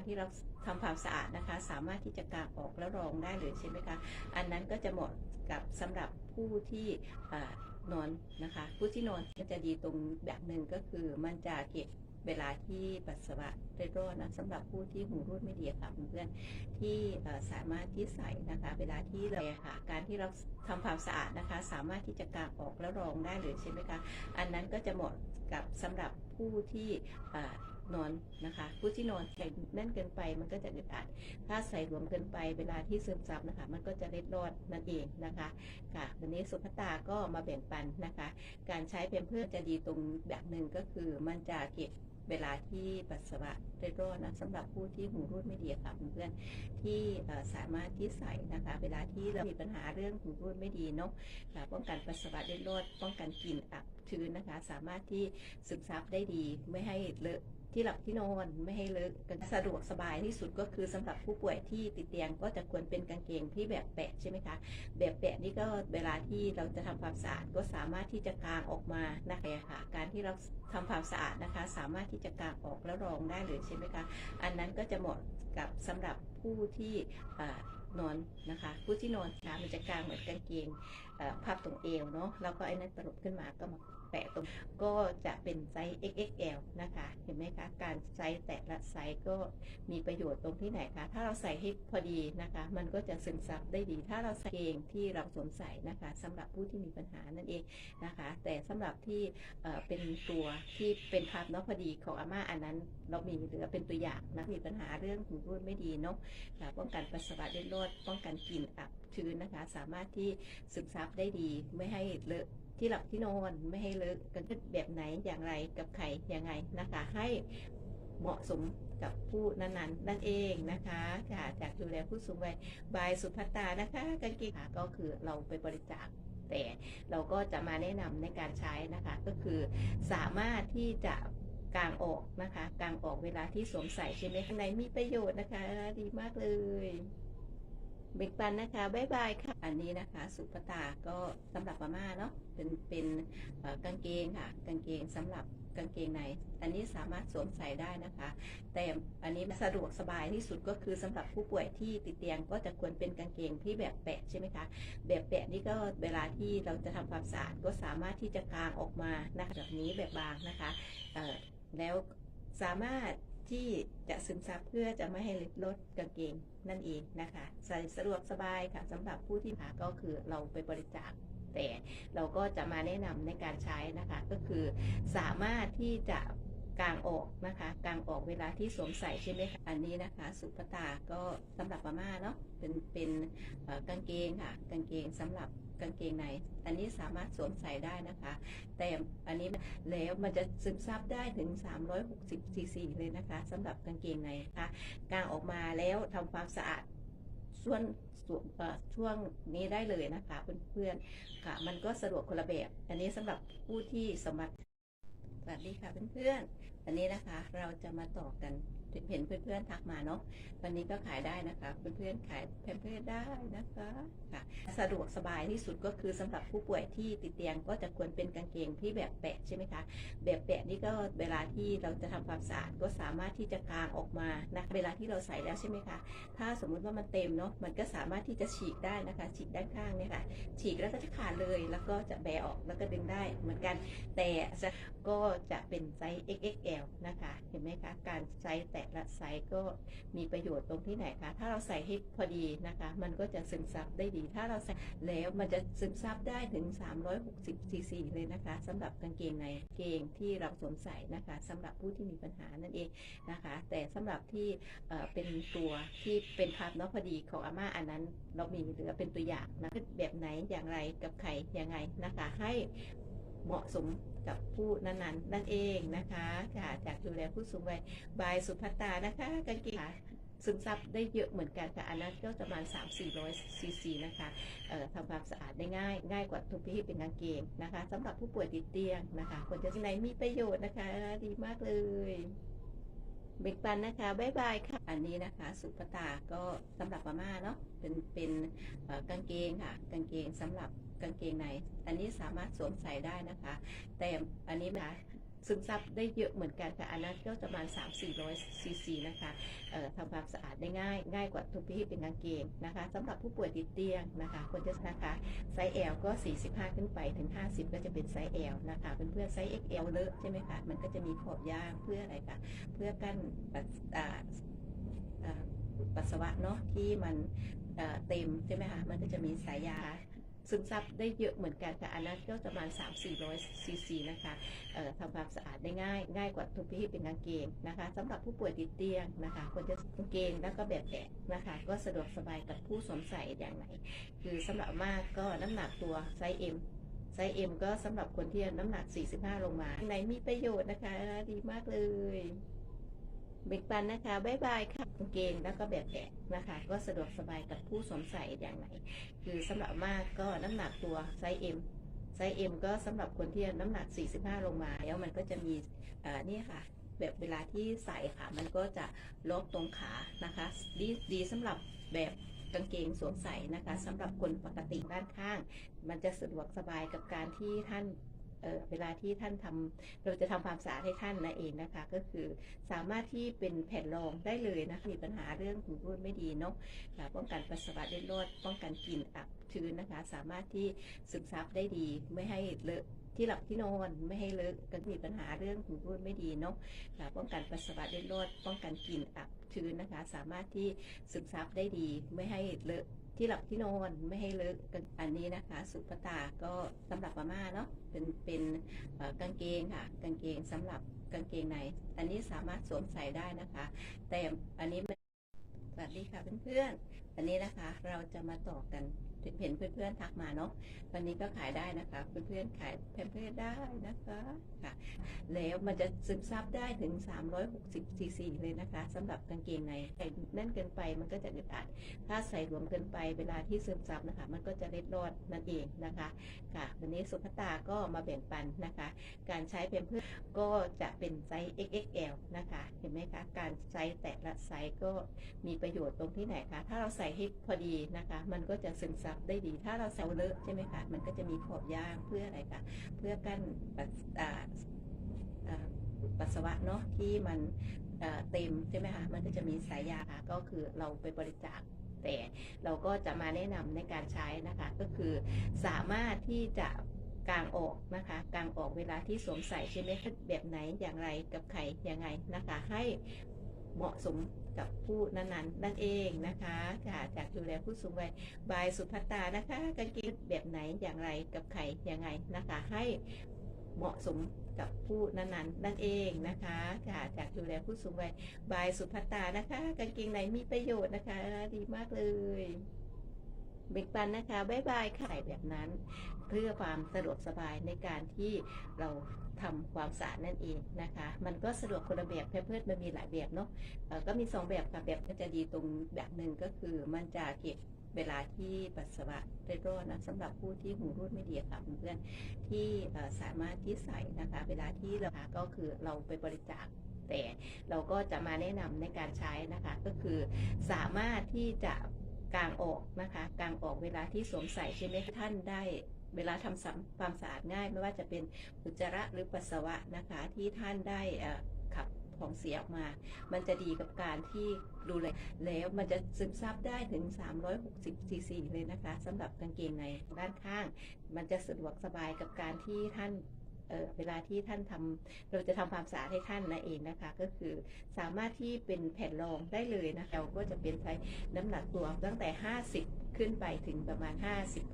การที่เราทำความสะอาดนะคะ สามารถที่จะกางออกแล้วรองได้เลยใช่ไหมคะ อันนั้นก็จะเหมาะกับสำหรับผู้ที่นอนนะคะ ผู้ที่นอนก็จะดีตรงแบบหนึ่งก็คือมันจะเก็บเวลาที่ปัสสาวะได้รอดนะสำหรับผู้ที่หูรูดไม่ดีค่ะเพื่อนที่สามารถที่ใส่นะคะ เวลาที่เราค่ะการที่เราทำความสะอาดนะคะ สามารถที่จะกางออกแล้วรองได้เลยใช่ไหมคะ อันนั้นก็จะเหมาะกับสำหรับผู้ที่ นอนนะคะ ผู้ที่นอนใส่แน่นเกินไปมันก็จะอึดอัด ถ้าใส่รวมเกินไปเวลาที่ซึมซับนะคะ มันก็จะเล็ดรอดนั่นเองนะคะ ค่ะ วันนี้สุภตาก็มาแบ่งปันนะคะ การใช้เพมเพื่อจะดีตรงแบบหนึ่งก็คือมันจะเก็บเวลาที่ปัสสาวะได้รอดนะสำหรับผู้ที่หูรูดไม่ดีค่ะเพื่อนๆที่สามารถที่ใส่นะคะ เวลาที่เรามีปัญหาเรื่องหูรูดไม่ดีเนาะป้องกันปัสสาวะได้รอดป้องกันกลิ่นอับชื้นนะคะ สามารถที่ซึมซับได้ดีไม่ให้เลอะ ที่หลับที่นอนไม่ให้เลอะกันสะดวกสบายที่สุดก็คือสำหรับผู้ป่วยที่ติดเตียงก็จะควรเป็นกางเกงที่แบบแปะใช่ไหมคะแบบแปะนี่ก็เวลาที่เราจะทำความสะอาดก็สามารถที่จะกางออกมานะคะค่ะการที่เราทำความสะอาดนะคะ สามารถที่จะกางออกแล้วรองได้เลยใช่ไหมคะอันนั้นก็จะเหมาะกับสำหรับผู้ที่ นอนนะคะผู้ที่นอนค่ะมันจะกลางเหมือนกางเกงเอ่อพับตรงเอวเนาะแล้วก็ไอ้นั่นตลบขึ้นมาก็มาแปะตรงก็จะเป็นไซส์ XXL นะคะ เห็นไหมคะการไซส์แต่ละไซส์ก็มีประโยชน์ตรงที่ไหนคะถ้าเราใส่ให้พอดีนะคะ มันก็จะซึมซับได้ดี ถ้าเราใส่เองที่เราสวมใส่นะคะสำหรับผู้ที่มีปัญหานั่นเองนะคะ แต่สำหรับที่เป็นตัวที่เป็นภาพเนาะพอดีของอาม่าอันนั้น เรามีเหลือเป็นตัวอย่างนะมีปัญหาเรื่องหูรูดไม่ดีเนาะป้องกันปัสสาวะได้รอดป้องกันกลิ่นอับชื้นนะคะ สามารถที่ซึมซับได้ดีไม่ให้เลอะที่หลับที่นอนไม่ให้เลอะกันแบบไหนอย่างไรกับใครยังไงนะคะ ให้เหมาะสมกับผู้นั้นๆนั่นเองนะคะค่ะจากดูแลผู้สูงวัยบายสุภัตตานะคะกางเกงขาก็คือเราไปบริจาคแต่เราก็จะมาแนะนำในการใช้นะคะก็คือสามารถที่จะกางออกนะคะกางออกเวลาที่สวมใส่ใช่ไหมข้างในมีประโยชน์นะคะ ดีมากเลย เบกปันนะคะบายบายค่ะ อันนี้นะคะ สุปตาก็สำหรับมาม่าเนาะเป็นเป็นกางเกงค่ะ กางเกงสำหรับกางเกงในอันนี้สามารถสวมใส่ได้นะคะ แต่อันนี้สะดวกสบายที่สุดก็คือสำหรับผู้ป่วยที่ติดเตียงก็จะควรเป็นกางเกงที่แบบแปะใช่ไหมคะแบบแปะนี่ก็เวลาที่เราจะทำความสะอาดก็สามารถที่จะกางออกมานะคะแบบนี้แบบบางนะคะแล้วสามารถ ที่จะซึมซับเพื่อจะไม่ให้ลดกางเกงนั่นเองนะคะใส่สะดวกสบายค่ะสำหรับผู้ที่หาก็คือเราไปบริจาคแต่เราก็จะมาแนะนำในการใช้นะคะ ก็คือสามารถที่จะ กางออกนะคะ กลางออกเวลาที่สวมใส่ใช่ไหมคะอันนี้นะคะ สุปตาก็สำหรับมาม่าเนาะเป็นเป็นกางเกงค่ะ กางเกงสำหรับกางเกงใน อันนี้สามารถสวมใส่ได้นะคะ แต่อันนี้แล้วมันจะซึมซับได้ถึง 360ซีซีเลยนะคะสำหรับกางเกงในนะคะกลางออกมาแล้วทำความสะอาดส่วนส่วนช่วงนี้ได้เลยนะคะเพื่อนๆค่ะ มันก็สะดวกคนละแบบ อันนี้สำหรับผู้ที่สมัครสวัสดีค่ะเพื่อนๆันนี้นะคะเราจะมาต่อกัน เห็นเพื่อนๆทักมาเนาะวันนี้ก็ขายได้นะคะ เพื่อนๆขายแพมเพิร์ได้นะคะค่ะสะดวกสบายที่สุดก็คือสำหรับผู้ป่วยที่ติดเตียงก็จะควรเป็นกางเกงที่แบบแปะใช่ไหมคะแบบแปะนี่ก็เวลาที่เราจะทำความสะอาดก็สามารถที่จะกางออกมานะเวลาที่เราใส่แล้วใช่ไหมคะถ้าสมมุติว่ามันเต็มเนาะมันก็สามารถที่จะฉีกได้นะคะ ฉีกด้านข้างเนี่ยค่ะ ฉีกแล้วก็จะขาดเลยแล้วก็จะแบะออกแล้วก็ดึงได้เหมือนกัน แต่ก็จะเป็นไซส์ XXL นะคะ เห็นไหมคะ การไซส์แต่และไซส์ก็มีประโยชน์ตรงที่ไหนคะถ้าเราใส่ให้พอดีนะคะ มันก็จะซึมซับได้ดีถ้าเราใส่แล้วมันจะซึมซับได้ถึง 360ซีซีเลยนะคะสำหรับกางเกงในเกงที่เราสวมใส่นะคะสำหรับผู้ที่มีปัญหานั่นเองนะคะ แต่สำหรับที่เเป็นตัวที่เป็นภาพเนาะพอดีของอาม่าอันนั้น เรามีเหลือเป็นตัวอย่างนะแบบไหนอย่างไรกับใครยังไงนะคะให้ เหมาะสมกับผู้นั้นๆ นั่นเองนะคะค่ะจากดูแลผู้สูงวัยบายสุภัตานะคะกางเกงขาซึมซับได้เยอะเหมือนกันค่ะอันนั้นก็ประมาณ 3 4 0 0ซีซีนะคะทำความสะอาดได้ง่าย ง่ายกว่าทุกที่เป็นกางเกงนะคะสำหรับผู้ป่วยติดเตียงนะคะควรจะไหนมีประโยชน์นะคะ ดีมากเลยเบกปันนะคะบ๊ายบายค่ะ อันนี้นะคะ สุปตาก็สำหรับมาม่าเนาะเป็นเป็นกางเกงค่ะ กางเกงสำหรับ กางเกงใน อันนี้สามารถสวมใส่ได้นะคะ แต่อันนี้นะซึมซับได้เยอะเหมือนกันค่ะอันนั้นก็ประมาณ 3 4 0 0ซีซีนะคะทำความสะอาดได้ง่าย ง่ายกว่าทุกที่เป็นกางเกงนะคะสำหรับผู้ป่วยติดเตียงนะคะควรจะนะคะไซส์ L ก็ 45 ขึ้นไปถึง 50 ก็จะเป็นไซส์ L นะคะเพื่อนๆไซส์ XL เลอะใช่ไหมคะมันก็จะมีขอบยางเพื่ออะไรคะเพื่อกั้นปัสสาวะเนาะที่มันเต็มใช่ไหมคะมันก็จะมีสายยา ซึมซับได้เยอะเหมือนกันค่ะ อันนั้นก็ประมาณ 3 4 0 0ซีซีนะคะทำความสะอาดได้ง่าย ง่ายกว่าทุกที่เป็นกางเกงนะคะสำหรับผู้ป่วยติดเตียงนะคะควรจะกางเกงแล้วก็แบบแกะนะคะ ก็สะดวกสบายกับผู้สวมใส่อย่างไหนคือสำหรับมากก็น้ำหนักตัวไซส์ M ไซส์ M ก็สำหรับคนที่น้ำหนัก 45 ลงมา ไหนมีประโยชน์นะคะ ดีมากเลย เบกปันนะคะบ๊ายบายค่ะกางเกงแล้วก็แบบแกนะคะ ก็สะดวกสบายกับผู้สวมใส่อย่างไหน คือสำหรับมากก็น้ำหนักตัวไซส์ M ไซส์ M ก็สำหรับคนที่น้ำหนัก 45 ลงมาแล้วมันก็จะมีนี่ค่ะแบบเวลาที่ใส่ค่ะ มันก็จะลบตรงขานะคะดีดีสำหรับแบบกางเกงสวมใส่นะคะสำหรับคนปกติด้านข้าง มันจะสะดวกสบายกับการที่ท่าน เเวลาที่ท่านทำเราจะทำความสะอาดให้ท่านนั่นเองนะคะ ก็คือสามารถที่เป็นแผ่นรองได้เลยนะคะมีปัญหาเรื่องหูรูดไม่ดีเนาะป้องกันปัสสาวะเล็ดลอดป้องกันกลิ่นอับชื้นนะคะ สามารถที่ซึมซับได้ดีไม่ให้เลอะ ที่หลับที่นอนไม่ให้เลอะก็มีปัญหาเรื่องหูรูดไม่ดีเนาะป้องกันปัสสาวะเล็ดลอดป้องกันกลิ่นอับชื้นนะคะ สามารถที่ซึมซับได้ดีไม่ให้เลอะที่หลับที่นอนไม่ให้เลอะกันอันนี้นะคะ สุปตาก็สำหรับมาม่าเนาะเป็นเป็นกางเกงค่ะ กางเกงสำหรับกางเกงใน อันนี้สามารถสวมใส่ได้นะคะ แต่อันนี้สวัสดีค่ะเพื่อนๆวันนี้นะคะเราจะมาต่อกัน เห็นเพื่อนๆทักมาเนาะวันนี้ก็ขายได้นะคะ เพื่อนๆขายแพมเพิร์ได้นะคะค่ะ แล้วมันจะซึมซับได้ถึง 360ซีซีเลยนะคะสำหรับกางเกงในใส่แน่นเกินไปมันก็จะอึดอัดถ้าใส่รวมเกินไปเวลาที่ซึมซับนะคะ มันก็จะเล็ดรอดนั่นเองนะคะค่ะ วันนี้สุภตาก็มาแบ่งปันนะคะ การใช้แพมเพิร์สก็จะเป็นไซส์ XXL นะคะ เห็นไหมคะการไซส์แต่ละไซส์ก็มีประโยชน์ตรงที่ไหนคะถ้าเราใส่ให้พอดีนะคะ มันก็จะซึมซับได้ดี ถ้าเราใส่เลอะใช่ไหมคะมันก็จะมีขอบยางเพื่ออะไรคะเพื่อกั้นปัสอ่าอ่าปัสสาวะเนาะที่มันเต็มใช่ไหมคะมันก็จะมีสายยาค่ะก็คือเราไปบริจาคแต่เราก็จะมาแนะนำในการใช้นะคะ ก็คือสามารถที่จะกางออกนะคะกางออกเวลาที่สวมใส่ใช่ไหมคะแบบไหนอย่างไรกับใครยังไงนะคะ ให้เหมาะสม กับผู้นั้นๆ นั่นเองนะคะค่ะจากดูแลผู้สูงวัยบายสุภัตตานะคะกางเกงแบบไหนอย่างไรกับใครยังไงนะคะ ให้เหมาะสมกับผู้นั้นๆ นั่นเองนะคะค่ะจากดูแลผู้สูงวัยบายสุภัตตานะคะกางเกงไหนมีประโยชน์นะคะ ดีมากเลย เบกปันนะคะบายบายค่ะใส่แบบนั้น เพื่อความสะดวกสบายในการที่เราทำความสะอาดนั่นเองนะคะ มันก็สะดวกคนละแบบแพมเพิร์ดมันมีหลายแบบเนาะก็มีสองแบบค่ะแบบก็จะดีตรงแบบหนึ่งก็คือมันจะเก็บเวลาที่ปัสสาวะได้รอดนะสำหรับผู้ที่หูรูดไม่ดีค่ะเพื่อนๆที่สามารถที่ใส่นะคะ เวลาที่เราก็คือเราไปบริจาคแต่เราก็จะมาแนะนำในการใช้นะคะ ก็คือสามารถที่จะ กางออกนะคะกางออกเวลาที่สวมใส่ใช่ไหมท่านได้เวลาทำความสะอาดง่าย ไม่ว่าจะเป็นอุจจาระหรือปัสสาวะนะคะที่ท่านได้ขับของเสียออกมา มันจะดีกับการที่ดูแลแล้วมันจะซึมซับได้ถึง 360ซีซีเลยนะคะสำหรับกางเกงในด้านข้าง มันจะสะดวกสบายกับการที่ท่าน เเวลาที่ท่านทำเราจะทำความสะอาดให้ท่านนั่นเองนะคะ ก็คือสามารถที่เป็นแผ่นรองได้เลยนะคะเราก็จะเป็นไซส์น้ำหนักตัวตั้งแต่ 50 ขึ้นไปถึงประมาณ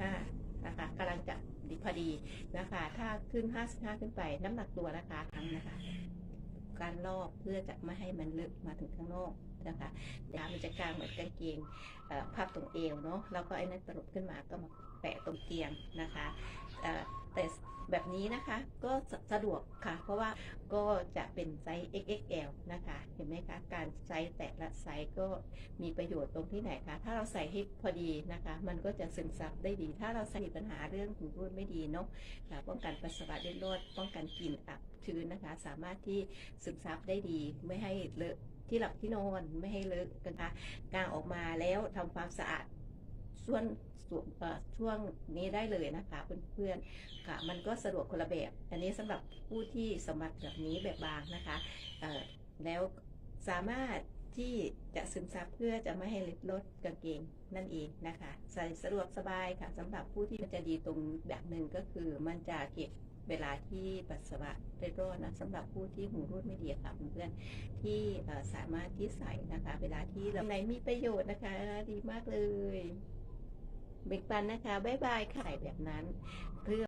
55 นะคะกำลังจะดีพอดีนะคะ ถ้าขึ้น 55 ขึ้นไปน้ำหนักตัวนะคะทั้งนะคะ การลอกเพื่อจะไม่ให้มันลึกมาถึงข้างนอกนะคะยามันจะกางเหมือนกางเกงเอ่อพับตรงเอวเนาะแล้วก็ไอ้นั่นตลบขึ้นมาก็มาแปะตรงเตียงนะคะ แต่แบบนี้นะคะก็สะดวกค่ะ เพราะว่าก็จะเป็นไซส์ XXL นะคะ เห็นไหมคะการไซส์แต่ละไซส์ก็มีประโยชน์ตรงที่ไหนคะถ้าเราใส่ให้พอดีนะคะ มันก็จะซึมซับได้ดี ถ้าเราใส่ปัญหาเรื่องหูรูดไม่ดีเนาะป้องกันปัสสาวะเล็ดลอดป้องกันกลิ่นอับชื้นนะคะ สามารถที่ซึมซับได้ดีไม่ให้เลอะที่หลับที่นอนไม่ให้เลอะนะคะกางออกมาแล้วทำความสะอาดส่วน ช่วงนี้ได้เลยนะคะเพื่อนๆค่ะ มันก็สะดวกคนละแบบ อันนี้สำหรับผู้ที่สมัครแบบนี้แบบบางนะคะแล้วสามารถที่จะซึมซับเพื่อจะไม่ให้ลดกางเกงนั่นเองนะคะใส่สะดวกสบายค่ะสำหรับผู้ที่มันจะดีตรงแบบหนึ่งก็คือมันจะเก็บเวลาที่ปัสสาวะได้รอดนะสำหรับผู้ที่หูรูดไม่ดีค่ะเพื่อนๆที่สามารถที่ใส่นะคะ เวลาที่เราไหนมีประโยชน์นะคะ ดีมากเลย เบกปันนะคะ บ๊ายบายขายแบบนั้น